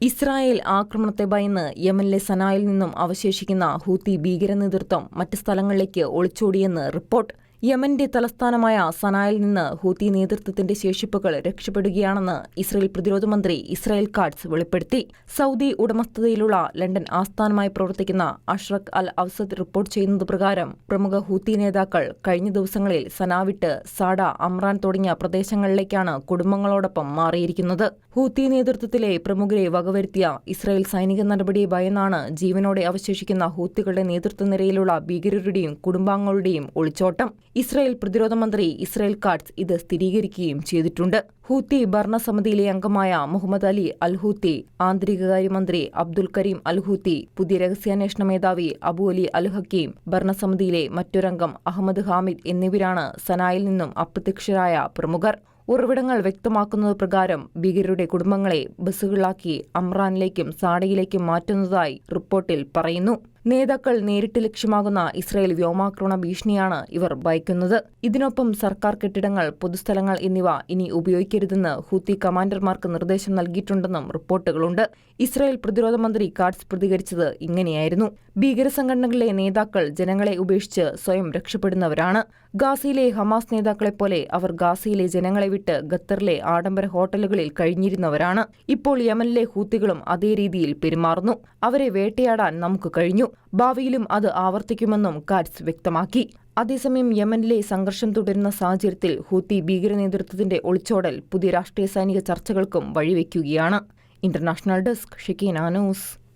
Israel ആക്രമണത്തെ ഭയന്ന് യമനിലെ സനായിൽ നിന്നും അവശേഷിക്കുന്ന ഹൂത്തി ഭീകര നേതൃത്വം മറ്റ് സ്ഥലങ്ങളിലേക്ക് ഒളിച്ചോടിയെന്ന് റിപ്പോർട്ട്. യമന്റെ തലസ്ഥാനമായ സനായിൽ നിന്ന് ഹൂത്തി നേതൃത്വത്തിന്റെ ശേഷിപ്പുകൾ രക്ഷപ്പെടുകയാണെന്ന് ഇസ്രയേൽ പ്രതിരോധ മന്ത്രി ഇസ്രായേൽ കാട്സ് വെളിപ്പെടുത്തി. സൗദി ഉടമസ്ഥതയിലുള്ള ലണ്ടൻ ആസ്ഥാനമായി പ്രവർത്തിക്കുന്ന അഷ്റഖ് അൽ അവസദ് റിപ്പോർട്ട് ചെയ്യുന്നത് പ്രകാരം പ്രമുഖ ഹൂത്തി നേതാക്കൾ കഴിഞ്ഞ ദിവസങ്ങളിൽ സനാവിട്ട് സാഡ അമ്രാൻ തുടങ്ങിയ പ്രദേശങ്ങളിലേക്കാണ് കുടുംബങ്ങളോടൊപ്പം മാറിയിരിക്കുന്നത്. ഹൂത്തി നേതൃത്വത്തിലെ പ്രമുഖരെ വകവരുത്തിയ ഇസ്രായേൽ സൈനിക നടപടി ഭയന്നാണ് ജീവനോടെ അവശേഷിക്കുന്ന ഹൂത്തികളുടെ നേതൃത്വ നിരയിലുള്ള ഭീകരരുടെയും കുടുംബാംഗങ്ങളുടെയും ഒളിച്ചോട്ടം. ഇസ്രായേൽ പ്രതിരോധ മന്ത്രി ഇസ്രായേൽ കാട്സ് ഇത് സ്ഥിരീകരിക്കുകയും ചെയ്തിട്ടുണ്ട്. ഹൂത്തി ഭരണസമിതിയിലെ അംഗമായ മുഹമ്മദ് അലി അൽഹൂത്തി ആന്തരികകാര്യമന്ത്രി അബ്ദുൽ കരീം അൽഹൂത്തി പുതിയ രഹസ്യാന്വേഷണ മേധാവി അബു അലി അൽ ഹക്കീം ഭരണസമിതിയിലെ മറ്റൊരംഗം അഹമ്മദ് ഹാമിദ് എന്നിവരാണ് സനായിൽ നിന്നും അപ്രത്യക്ഷരായ പ്രമുഖർ. ഉറവിടങ്ങൾ വ്യക്തമാക്കുന്നത് പ്രകാരം ഭീകരരുടെ കുടുംബങ്ങളെ ബസ്സുകളിലാക്കി അമ്രാനിലേക്കും സാഡയിലേക്കും മാറ്റുന്നതായി റിപ്പോർട്ടിൽ പറയുന്നു. നേതാക്കൾ നേരിട്ട് ലക്ഷ്യമാകുന്ന ഇസ്രായേൽ വ്യോമാക്രമണ ഭീഷണിയാണ് ഇവർ ഭയക്കുന്നത്. ഇതിനൊപ്പം സർക്കാർ കെട്ടിടങ്ങൾ പൊതുസ്ഥലങ്ങൾ എന്നിവ ഇനി ഉപയോഗിക്കരുതെന്ന് ഹൂത്തി കമാൻഡർമാർക്ക് നിർദ്ദേശം നൽകിയിട്ടുണ്ടെന്നും റിപ്പോർട്ടുകളുണ്ട്. ഇസ്രായേൽ പ്രതിരോധ മന്ത്രി കാട്സ് പ്രതികരിച്ചത് ഇങ്ങനെയായിരുന്നു. ഭീകര സംഘടനകളിലെ നേതാക്കൾ ജനങ്ങളെ ഉപേക്ഷിച്ച് സ്വയം രക്ഷപ്പെടുന്നവരാണ്. ഗാസയിലെ ഹമാസ് നേതാക്കളെപ്പോലെ അവർ ഗാസയിലെ ജനങ്ങളെ വിട്ട് ഖത്തറിലെ ആഡംബര ഹോട്ടലുകളിൽ കഴിഞ്ഞിരുന്നവരാണ്. ഇപ്പോൾ യമനിലെ ഹൂത്തികളും അതേ രീതിയിൽ പെരുമാറുന്നു. അവരെ വേട്ടയാടാൻ നമുക്ക് കഴിഞ്ഞു. ഭാവിയിലും അത് ആവർത്തിക്കുമെന്നും കാറ്റ്സ് വ്യക്തമാക്കി. അതേസമയം യമനിലെ സംഘർഷം തുടരുന്ന സാഹചര്യത്തിൽ ഹൂത്തി ഭീകര നേതൃത്വത്തിന്റെ ഒളിച്ചോടൽ പുതിയ രാഷ്ട്രീയ സൈനിക ചർച്ചകൾക്കും വഴിവെക്കുകയാണ്. International desk Shekeena news.